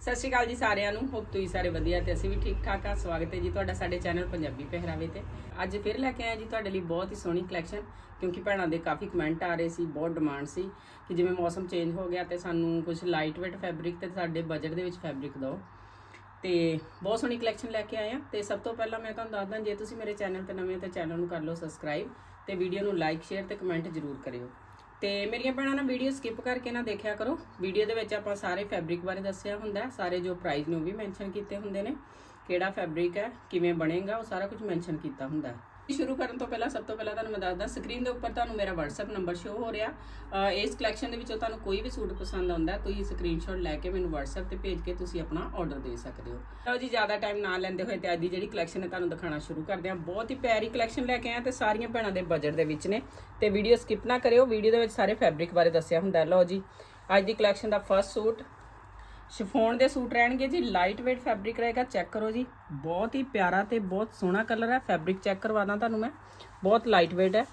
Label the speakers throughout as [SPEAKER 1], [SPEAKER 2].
[SPEAKER 1] ਸਤਿ ਸ਼੍ਰੀ ਅਕਾਲ ਜੀ ਸਾਰਿਆਂ ਨੂੰ ਹੋਪ ਤੁਸੀਂ ਸਾਰੇ ਵਧੀਆ ਤੇ ਅਸੀਂ ਵੀ ਠੀਕ ਠਾਕ ਆ। ਸਵਾਗਤ ਹੈ ਜੀ ਤੁਹਾਡਾ ਸਾਡੇ ਚੈਨਲ ਪੰਜਾਬੀ ਪਹਿਰਾਵੇ ਤੇ। ਅੱਜ ਫਿਰ ਲੈ ਕੇ ਆਏ ਜੀ ਤੁਹਾਡੇ ਲਈ ਬਹੁਤ ਹੀ ਸੋਹਣੀ ਕਲੈਕਸ਼ਨ ਕਿਉਂਕਿ ਭੈਣਾਂ ਦੇ ਕਾਫੀ ਕਮੈਂਟ ਆ ਰਹੇ ਸੀ, ਬਹੁਤ ਡਿਮਾਂਡ ਸੀ ਕਿ ਜਿਵੇਂ ਮੌਸਮ ਚੇਂਜ ਹੋ ਗਿਆ ਤੇ ਸਾਨੂੰ ਕੁਝ ਲਾਈਟ ਵੇਟ ਫੈਬਰਿਕ ਤੇ ਸਾਡੇ ਬਜਟ ਦੇ ਵਿੱਚ ਫੈਬਰਿਕ ਦਿਓ। ਤੇ ਬਹੁਤ ਸੋਹਣੀ ਕਲੈਕਸ਼ਨ ਲੈ ਕੇ ਆਏ ਆ ਤੇ ਸਭ ਤੋਂ ਪਹਿਲਾਂ ਮੈਂ ਤੁਹਾਨੂੰ ਦੱਸਦਾ, ਜੇ ਤੁਸੀਂ ਮੇਰੇ ਚੈਨਲ ਤੇ ਨਵੇਂ ਹੋ ਤਾਂ ਚੈਨਲ ਨੂੰ ਕਰ ਲਓ ਸਬਸਕ੍ਰਾਈਬ ਤੇ ਵੀਡੀਓ ਨੂੰ ਲਾਈਕ ਸ਼ੇਅਰ ਤੇ ਕਮੈਂਟ ਜ਼ਰੂਰ ਕਰਿਓ। ਤੇ ਮੇਰੀਆਂ ਭੈਣਾਂ ਨਾ ਵੀਡੀਓ ਸਕਿਪ ਕਰਕੇ ਨਾ ਦੇਖਿਆ ਕਰੋ। ਵੀਡੀਓ ਦੇ ਵਿੱਚ ਆਪਾਂ ਸਾਰੇ ਫੈਬਰਿਕ ਬਾਰੇ ਦੱਸਿਆ ਹੁੰਦਾ ਸਾਰੇ ਜੋ ਪ੍ਰਾਈਸ ਨੇ ਉਹ ਵੀ ਮੈਂਸ਼ਨ ਕੀਤੇ ਹੁੰਦੇ ਨੇ। ਕਿਹੜਾ ਫੈਬਰਿਕ ਹੈ, ਕਿਵੇਂ ਬਣੇਗਾ, ਉਹ ਸਾਰਾ ਕੁਝ ਮੈਂਸ਼ਨ ਕੀਤਾ ਹੁੰਦਾ ਸ਼ੁਰੂ ਕਰਨ ਤੋਂ ਪਹਿਲਾਂ ਸਭ ਤੋਂ ਪਹਿਲਾਂ ਤੁਹਾਨੂੰ ਮੈਂ ਦੱਸਦਾ ਸਕਰੀਨ ਦੇ ਉੱਪਰ ਤੁਹਾਨੂੰ ਮੇਰਾ WhatsApp ਨੰਬਰ ਸ਼ੋ ਹੋ ਰਿਹਾ। ਇਸ ਕਲੈਕਸ਼ਨ ਦੇ ਵਿੱਚੋਂ ਤੁਹਾਨੂੰ ਕੋਈ ਵੀ ਸੂਟ ਪਸੰਦ ਆਉਂਦਾ ਹੈ, ਤੁਸੀਂ ਸਕਰੀਨਸ਼ਾਟ ਲੈ ਕੇ ਮੈਨੂੰ WhatsApp ਤੇ ਭੇਜ ਕੇ ਤੁਸੀਂ ਆਪਣਾ ਆਰਡਰ ਦੇ ਸਕਦੇ ਹੋ। ਲਓ ਜੀ ਜ਼ਿਆਦਾ ਟਾਈਮ ਨਾ ਲੈਂਦੇ ਹੋਏ ਤੇ ਅੱਜ ਦੀ ਜਿਹੜੀ ਕਲੈਕਸ਼ਨ ਹੈ ਤੁਹਾਨੂੰ ਦਿਖਾਉਣਾ ਸ਼ੁਰੂ ਕਰਦੇ ਹਾਂ। ਬਹੁਤ ਹੀ ਪਿਆਰੀ ਕਲੈਕਸ਼ਨ ਲੈ ਕੇ ਆਏ ਹਾਂ ਤੇ ਸਾਰੀਆਂ ਭੈਣਾਂ ਦੇ ਬਜਟ ਦੇ ਵਿੱਚ ਨੇ। ਤੇ ਵੀਡੀਓ ਸਕਿਪ ਨਾ ਕਰਿਓ ਵੀਡੀਓ ਦੇ ਵਿੱਚ ਸਾਰੇ ਫੈਬਰਿਕ ਬਾਰੇ ਦੱਸਿਆ ਹੁੰਦਾ। ਲਓ ਜੀ ਅੱਜ ਦੀ ਕਲੈਕਸ਼ਨ ਦਾ ਫਰਸਟ ਸੂਟ ਸ਼ਿਫੋਨ ਦੇ ਸੂਟ ਰਹਿਣਗੇ ਜੀ ਲਾਈਟ weight ਫੈਬਰਿਕ ਰਹੇਗਾ ਚੈੱਕ ਕਰੋ ਜੀ। ਬਹੁਤ ਹੀ ਪਿਆਰਾ ਤੇ ਬਹੁਤ ਸੋਹਣਾ ਕਲਰ ਹੈ ਫੈਬਰਿਕ ਚੈੱਕ ਕਰਵਾਦਾ ਤੁਹਾਨੂੰ ਮੈਂ। ਬਹੁਤ ਲਾਈਟ weight ਹੈ।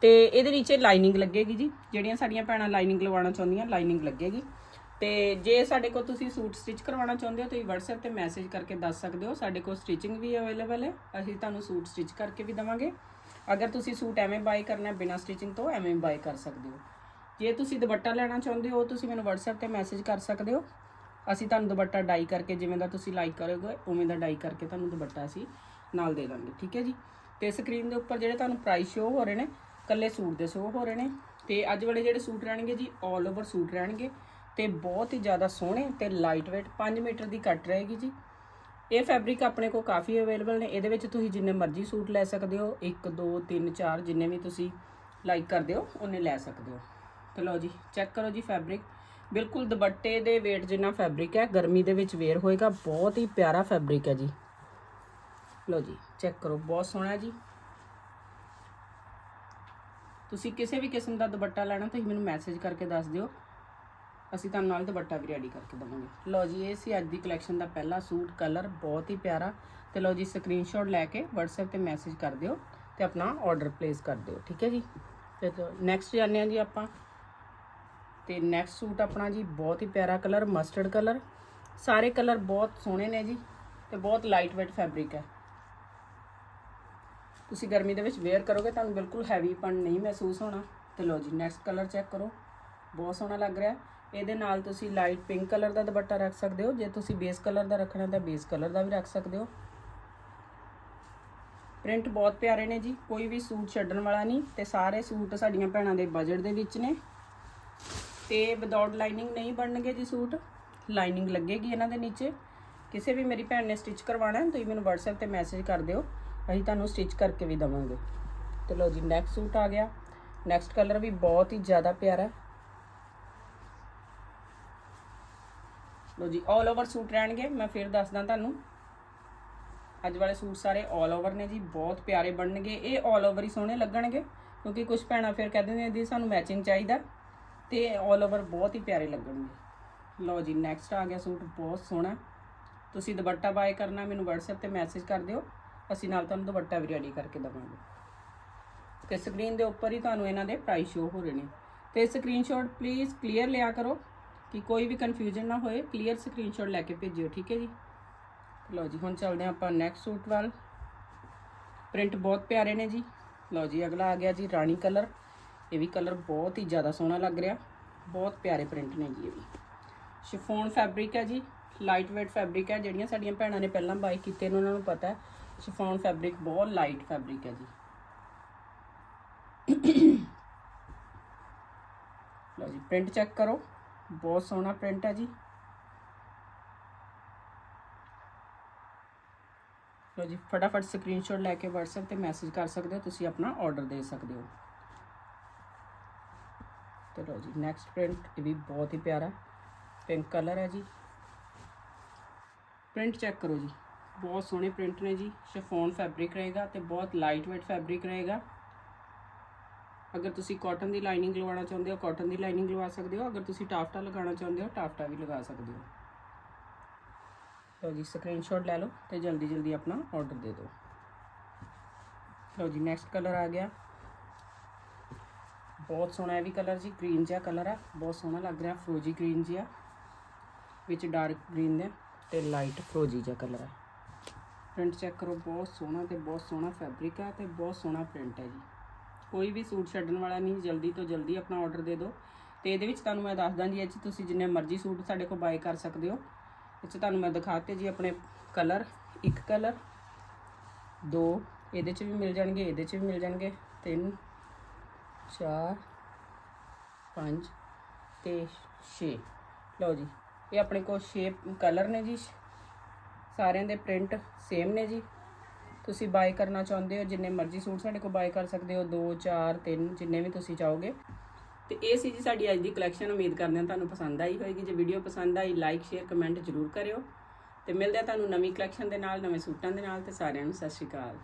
[SPEAKER 1] ਤੇ ਇਹਦੇ ਨੀਚੇ ਲਾਈਨਿੰਗ ਲੱਗੇਗੀ ਜੀ, ਜਿਹੜੀਆਂ ਸਾਡੀਆਂ ਭੈਣਾਂ ਲਾਈਨਿੰਗ ਲਵਾਉਣਾ ਚਾਹੁੰਦੀਆਂ ਲਾਈਨਿੰਗ ਲੱਗੇਗੀ। ਤੇ ਜੇ ਸਾਡੇ ਕੋਲ ਤੁਸੀਂ ਸੂਟ ਸਟਿਚ ਕਰਵਾਉਣਾ ਚਾਹੁੰਦੇ ਹੋ, ਤੁਸੀਂ WhatsApp ਤੇ ਮੈਸੇਜ ਕਰਕੇ ਦੱਸ ਸਕਦੇ ਹੋ, ਸਾਡੇ ਕੋਲ ਸਟਿਚਿੰਗ ਵੀ ਅਵੇਲੇਬਲ ਹੈ। ਅਸੀਂ ਤੁਹਾਨੂੰ ਸੂਟ ਸਟਿਚ ਕਰਕੇ ਵੀ ਦਵਾਂਗੇ। ਅਗਰ ਤੁਸੀਂ ਸੂਟ ਐਵੇਂ ਬਾਈ ਕਰਨਾ ਹੈ, ਬਿਨਾਂ ਸਟਿਚਿੰਗ ਤੋਂ ਐਵੇਂ ਬਾਈ ਕਰ ਸਕਦੇ ਹੋ। ਜੇ ਤੁਸੀਂ ਦੁਪੱਟਾ ਲੈਣਾ ਚਾਹੁੰਦੇ ਹੋ, ਤੁਸੀਂ ਮੈਨੂੰ WhatsApp ਤੇ ਮੈਸੇਜ ਕਰ ਸਕਦੇ ਹੋ। ਅਸੀਂ ਤੁਹਾਨੂੰ ਦੁਪੱਟਾ ਡਾਈ ਕਰਕੇ ਜਿਵੇਂ ਦਾ ਤੁਸੀਂ ਲਾਈਕ ਕਰੋਗੇ, ਉਵੇਂ ਦਾ ਡਾਈ ਕਰਕੇ ਤੁਹਾਨੂੰ ਦੁਪੱਟਾ ਅਸੀਂ ਨਾਲ ਦੇ ਦਾਂਗੇ, ਠੀਕ ਹੈ ਜੀ? ਤੇ ਸਕਰੀਨ ਦੇ ਉੱਪਰ ਜਿਹੜੇ ਤੁਹਾਨੂੰ ਪ੍ਰਾਈਸ ਸ਼ੋ ਹੋ ਰਹੇ ਨੇ ਕੱਲੇ ਸੂਟ ਦੇ ਸ਼ੋ ਹੋ ਰਹੇ ਨੇ ਤੇ ਅੱਜ ਵਾਲੇ ਜਿਹੜੇ ਸੂਟ ਰਹਿਣਗੇ ਜੀ 올 ਓਵਰ ਸੂਟ ਰਹਿਣਗੇ ਤੇ ਬਹੁਤ ਹੀ ਜ਼ਿਆਦਾ ਸੋਹਣੇ ਤੇ ਲਾਈਟ weight 5 ਮੀਟਰ ਦੀ ਕੱਟ ਰਹੇਗੀ ਜੀ। ਇਹ ਫੈਬਰਿਕ ਆਪਣੇ ਕੋਲ ਕਾਫੀ ਅਵੇਲੇਬਲ ਨੇ, ਇਹਦੇ ਵਿੱਚ ਤੁਸੀਂ ਜਿੰਨੇ ਮਰਜ਼ੀ ਸੂਟ ਲੈ ਸਕਦੇ ਹੋ 1 2 3 4 ਜਿੰਨੇ ਵੀ ਤੁਸੀਂ ਲਾਈਕ ਕਰਦੇ ਹੋ, ਉਹਨੇ ਲੈ ਸਕਦੇ ਹੋ। ਤੇ ਲਓ ਜੀ ਚੈੱਕ ਕਰੋ ਜੀ ਫੈਬਰਿਕ ਬਿਲਕੁਲ ਦੁਪੱਟੇ ਦੇ weight ਜਿੰਨਾ ਫੈਬਰਿਕ ਹੈ, ਗਰਮੀ ਦੇ ਵਿੱਚ ਵੇਅਰ ਹੋਏਗਾ, ਬਹੁਤ ਹੀ ਪਿਆਰਾ ਫੈਬਰਿਕ ਹੈ ਜੀ। ਲਓ ਜੀ ਚੈੱਕ ਕਰੋ, ਬਹੁਤ ਸੋਹਣਾ ਜੀ। ਤੁਸੀਂ ਕਿਸੇ ਵੀ ਕਿਸਮ ਦਾ ਦੁਪੱਟਾ ਲੈਣਾ, ਤੁਸੀਂ ਮੈਨੂੰ ਮੈਸੇਜ ਕਰਕੇ ਦੱਸ ਦਿਓ। ਅਸੀਂ ਤੁਹਾਨੂੰ ਨਾਲ ਦੁਪੱਟਾ ਵੀ ਰੈਡੀ ਕਰਕੇ ਦਵਾਂਗੇ। ਲਓ ਜੀ, ਇਹ ਸੀ ਅੱਜ ਦੀ ਕਲੈਕਸ਼ਨ ਦਾ ਪਹਿਲਾ ਸੂਟ ਕਲਰ ਬਹੁਤ ਹੀ ਪਿਆਰਾ। ਤੇ ਲਓ ਜੀ ਸਕਰੀਨਸ਼ਾਟ ਲੈ ਕੇ WhatsApp ਤੇ ਮੈਸੇਜ ਕਰ ਦਿਓ ਤੇ ਆਪਣਾ ਆਰਡਰ ਪਲੇਸ ਕਰ ਦਿਓ, ਠੀਕ ਹੈ ਜੀ? ਤੇ ਨੈਕਸਟ ਜਾਂਦੇ ਹਾਂ ਜੀ ਆਪਾਂ। ਤੇ ਨੈਕਸਟ ਸੂਟ ਆਪਣਾ ਜੀ ਬਹੁਤ ਹੀ ਪਿਆਰਾ ਕਲਰ ਮਸਟਰਡ ਕਲਰ ਸਾਰੇ ਕਲਰ ਬਹੁਤ ਸੋਹਣੇ ਨੇ ਜੀ ਤੇ ਬਹੁਤ ਲਾਈਟ weight ਫੈਬਰਿਕ ਹੈ। ਤੁਸੀਂ ਗਰਮੀ ਦੇ ਵਿੱਚ ਵੇਅਰ ਕਰੋਗੇ ਤੁਹਾਨੂੰ ਬਿਲਕੁਲ ਹੈਵੀਪਨ ਨਹੀਂ ਮਹਿਸੂਸ ਹੋਣਾ। ਤੇ ਲਓ ਜੀ ਨੈਕਸਟ ਕਲਰ ਚੈੱਕ ਕਰੋ। ਬਹੁਤ ਸੋਹਣਾ ਲੱਗ ਰਿਹਾ। ਇਹਦੇ ਨਾਲ ਤੁਸੀਂ ਲਾਈਟ ਪਿੰਕ ਕਲਰ ਦਾ ਦੁਪੱਟਾ ਰੱਖ ਸਕਦੇ ਹੋ। ਜੇ ਤੁਸੀਂ ਬੇਸ ਕਲਰ ਦਾ ਰੱਖਣਾ ਤਾਂ ਬੇਸ ਕਲਰ ਦਾ ਵੀ ਰੱਖ ਸਕਦੇ ਹੋ। ਪ੍ਰਿੰਟ ਬਹੁਤ ਪਿਆਰੇ ਨੇ ਜੀ। ਕੋਈ ਵੀ ਸੂਟ ਛੱਡਣ ਵਾਲਾ ਨਹੀਂ ਤੇ ਸਾਰੇ ਸੂਟ ਸਾਡੀਆਂ ਭੈਣਾਂ ਦੇ ਬਜਟ ਦੇ ਵਿੱਚ ਨੇ। ਤੇ ਵਿਦਆਊਟ ਲਾਈਨਿੰਗ ਨਹੀਂ ਬਣਨਗੇ ਜੀ ਸੂਟ ਲਾਈਨਿੰਗ ਲੱਗੇਗੀ ਇਹਨਾਂ ਦੇ ਨੀਚੇ ਕਿਸੇ ਵੀ ਮੇਰੀ ਭੈਣ ਨੇ ਸਟਿਚ ਕਰਵਾਉਣਾ ਹੈ ਤੁਸੀਂ ਮੈਨੂੰ WhatsApp ਤੇ ਮੈਸੇਜ ਕਰ ਦਿਓ ਅਸੀਂ ਤੁਹਾਨੂੰ ਸਟਿਚ ਕਰਕੇ ਵੀ ਦਵਾਂਗੇ ਤੇ ਲਓ ਜੀ ਨੈਕਸਟ ਸੂਟ ਆ ਗਿਆ ਨੈਕਸਟ ਕਲਰ ਵੀ ਬਹੁਤ ਹੀ ਜ਼ਿਆਦਾ ਪਿਆਰਾ ਹੈ ਲਓ ਜੀ 올 ਓਵਰ ਸੂਟ ਰਹਿਣਗੇ ਮੈਂ ਫਿਰ ਦੱਸਦਾ ਤੁਹਾਨੂੰ ਅੱਜ ਵਾਲੇ ਸੂਟ ਸਾਰੇ 올 ਓਵਰ ਨੇ ਜੀ ਬਹੁਤ ਪਿਆਰੇ ਬਣਨਗੇ ਇਹ 올 ਓਵਰ ਹੀ ਸੋਹਣੇ ਲੱਗਣਗੇ ਕਿਉਂਕਿ ਕੁਝ ਭੈਣਾਂ ਫਿਰ ਕਹਿੰਦੇ ਨੇ ਦੀ ਸਾਨੂੰ ਮੈਚਿੰਗ ਚਾਹੀਦਾ ਤੇ 올 ਓਵਰ ਬਹੁਤ ਹੀ ਪਿਆਰੇ ਲੱਗਣਗੇ। ਲਓ ਜੀ ਨੈਕਸਟ ਆ ਗਿਆ ਸੂਟ, ਬਹੁਤ ਸੋਹਣਾ। ਤੁਸੀਂ ਦੁਪੱਟਾ ਬਾਏ ਕਰਨਾ, ਮੈਨੂੰ WhatsApp ਤੇ ਮੈਸੇਜ ਕਰ ਦਿਓ। ਅਸੀਂ ਨਾਲ ਤੁਹਾਨੂੰ ਦੁਪੱਟਾ ਵੀ ਰੈਡੀ ਕਰਕੇ ਦਵਾਂਗੇ। ਤੇ ਸਕਰੀਨ ਦੇ ਉੱਪਰ ਹੀ ਤੁਹਾਨੂੰ ਇਹਨਾਂ ਦੇ ਪ੍ਰਾਈਸ ਸ਼ੋ ਹੋ ਰਹੇ ਨੇ। ਤੇ ਸਕਰੀਨਸ਼ਾਟ ਪਲੀਜ਼ ਕਲੀਅਰ ਲਿਆ ਕਰੋ, ਕਿ ਕੋਈ ਵੀ ਕਨਫਿਊਜ਼ਨ ਨਾ ਹੋਏ ਕਲੀਅਰ ਸਕਰੀਨਸ਼ਾਟ ਲੈ ਕੇ ਭੇਜਿਓ, ਠੀਕ ਹੈ ਜੀ? ਲਓ ਜੀ, ਹੁਣ ਚੱਲਦੇ ਹਾਂ ਆਪਾਂ ਨੈਕਸਟ ਸੂਟ ਵੱਲ। ਪ੍ਰਿੰਟ ਬਹੁਤ ਪਿਆਰੇ ਨੇ ਜੀ। ਲਓ ਜੀ, ਅਗਲਾ ਆ ਗਿਆ ਜੀ, ਰਾਣੀ ਕਲਰ ਇਹ ਵੀ ਕਲਰ ਬਹੁਤ ਹੀ ਜ਼ਿਆਦਾ ਸੋਹਣਾ ਲੱਗ ਰਿਹਾ। ਬਹੁਤ ਪਿਆਰੇ ਪ੍ਰਿੰਟ ਨੇ ਜੀ ਇਹ ਵੀ। ਸ਼ਿਫੋਨ ਫੈਬਰਿਕ ਹੈ ਜੀ ਲਾਈਟ weight ਫੈਬਰਿਕ ਹੈ, ਜਿਹੜੀਆਂ ਸਾਡੀਆਂ ਭੈਣਾਂ ਨੇ ਪਹਿਲਾਂ ਬਾਈ ਕੀਤੇ ਨੇ, ਉਹਨਾਂ ਨੂੰ ਪਤਾ ਹੈ। ਸ਼ਿਫੋਨ ਫੈਬਰਿਕ ਬਹੁਤ ਲਾਈਟ ਫੈਬਰਿਕ ਹੈ ਜੀ। ਲਓ ਜੀ ਪ੍ਰਿੰਟ ਚੈੱਕ ਕਰੋ। ਬਹੁਤ ਸੋਹਣਾ ਪ੍ਰਿੰਟ ਹੈ ਜੀ। ਲਓ ਜੀ, ਫਟਾਫਟ ਸਕਰੀਨਸ਼ਾਟ ਲੈ ਕੇ WhatsApp ਤੇ ਮੈਸੇਜ ਕਰ ਸਕਦੇ ਹੋ, ਤੁਸੀਂ ਆਪਣਾ ਆਰਡਰ ਦੇ ਸਕਦੇ ਹੋ। ਤੇ ਲਓ ਜੀ ਨੈਕਸਟ ਪ੍ਰਿੰਟ ਇਹ ਵੀ ਬਹੁਤ ਹੀ ਪਿਆਰਾ। ਪਿੰਕ ਕਲਰ ਹੈ ਜੀ। ਪ੍ਰਿੰਟ ਚੈੱਕ ਕਰੋ ਜੀ। ਬਹੁਤ ਸੋਹਣੇ ਪ੍ਰਿੰਟ ਨੇ ਜੀ। ਸ਼ਿਫੋਨ ਫੈਬਰਿਕ ਰਹੇਗਾ ਤੇ ਬਹੁਤ ਲਾਈਟ weight ਫੈਬਰਿਕ ਰਹੇਗਾ। ਅਗਰ ਤੁਸੀਂ ਕਾਟਨ ਦੀ ਲਾਈਨਿੰਗ ਲਵਾਉਣਾ ਚਾਹੁੰਦੇ ਹੋ ਕਾਟਨ ਦੀ ਲਾਈਨਿੰਗ ਲਵਾ ਸਕਦੇ ਹੋ। ਅਗਰ ਤੁਸੀਂ ਟਾਫਟਾ ਲਗਾਉਣਾ ਚਾਹੁੰਦੇ ਹੋ, ਟਾਫਟਾ ਵੀ ਲਗਾ ਸਕਦੇ ਹੋ। ਲਓ ਜੀ ਸਕਰੀਨਸ਼ਾਟ ਲੈ ਲਓ ਤੇ ਜਲਦੀ ਜਲਦੀ ਆਪਣਾ ਆਰਡਰ ਦੇ ਦਿਓ। ਲਓ ਜੀ ਨੈਕਸਟ ਕਲਰ ਆ ਗਿਆ। ਬਹੁਤ ਸੋਹਣਾ ਇਹ ਵੀ ਕਲਰ ਜੀ ਗ੍ਰੀਨ ਜਿਹਾ ਕਲਰ ਆ, ਬਹੁਤ ਸੋਹਣਾ ਲੱਗ ਰਿਹਾ ਫਰੋਜੀ ਗ੍ਰੀਨ ਜਿਹਾ, ਵਿੱਚ ਡਾਰਕ ਗ੍ਰੀਨ ਦੇ ਤੇ ਲਾਈਟ ਫਰੋਜੀ ਜਿਹਾ ਕਲਰ ਆ। ਪ੍ਰਿੰਟ ਚੈੱਕ ਕਰੋ, ਬਹੁਤ ਸੋਹਣਾ ਤੇ ਬਹੁਤ ਸੋਹਣਾ ਫੈਬਰਿਕ ਆ ਤੇ ਬਹੁਤ ਸੋਹਣਾ ਪ੍ਰਿੰਟ ਹੈ ਜੀ। ਕੋਈ ਵੀ ਸੂਟ ਛੱਡਣ ਵਾਲਾ ਨਹੀਂ, ਜਲਦੀ ਤੋਂ ਜਲਦੀ ਆਪਣਾ ਆਰਡਰ ਦੇ ਦਿਓ ਤੇ ਇਹਦੇ ਵਿੱਚ ਤੁਹਾਨੂੰ ਮੈਂ ਦੱਸਦਾ ਜੀ ਇਹ 'ਚ, ਤੁਸੀਂ ਜਿੰਨੇ ਮਰਜ਼ੀ ਸੂਟ ਸਾਡੇ ਕੋਲ ਬਾਏ ਕਰ ਸਕਦੇ ਹੋ। ਇਹ 'ਚ ਤੁਹਾਨੂੰ ਮੈਂ ਦਿਖਾਤੇ ਜੀ ਆਪਣੇ ਕਲਰ ਇੱਕ ਕਲਰ ਦੋ, ਇਹਦੇ 'ਚ ਵੀ ਮਿਲ ਜਾਣਗੇ, ਇਹਦੇ 'ਚ ਵੀ ਮਿਲ ਜਾਣਗੇ, ਤਿੰਨ ਚਾਰ, ਪੰਜ ਤੇ 6 ਲਓ ਜੀ, ਇਹ ਆਪਣੇ ਕੋਲ ਸ਼ੇਪ ਕਲਰ ਨੇ ਜੀ। ਸਾਰਿਆਂ ਦੇ ਪ੍ਰਿੰਟ ਸੇਮ ਨੇ ਜੀ। ਤੁਸੀਂ ਬਾਏ ਕਰਨਾ ਚਾਹੁੰਦੇ ਹੋ, ਜਿੰਨੇ ਮਰਜ਼ੀ ਸੂਟ ਸਾਡੇ ਕੋਲ ਬਾਏ ਕਰ ਸਕਦੇ ਹੋ 2 4 3 ਜਿੰਨੇ ਵੀ ਤੁਸੀਂ ਚਾਹੋਗੇ। ਤੇ ਇਹ ਸੀ ਜੀ ਸਾਡੀ ਅੱਜ ਦੀ ਕਲੈਕਸ਼ਨ ਉਮੀਦ ਕਰਦੇ ਹਾਂ ਤੁਹਾਨੂੰ ਪਸੰਦ ਆਈ ਹੋਏਗੀ। ਜੇ ਵੀਡੀਓ ਪਸੰਦ ਆਈ ਲਾਈਕ ਸ਼ੇਅਰ ਕਮੈਂਟ ਜ਼ਰੂਰ ਕਰਿਓ। ਤੇ ਮਿਲਦੇ ਆ ਤੁਹਾਨੂੰ ਨਵੀਂ ਕਲੈਕਸ਼ਨ ਦੇ ਨਾਲ, ਨਵੇਂ ਸੂਟਾਂ ਦੇ ਨਾਲ। ਤੇ ਸਾਰਿਆਂ ਨੂੰ ਸਤਿ ਸ਼੍ਰੀ ਅਕਾਲ।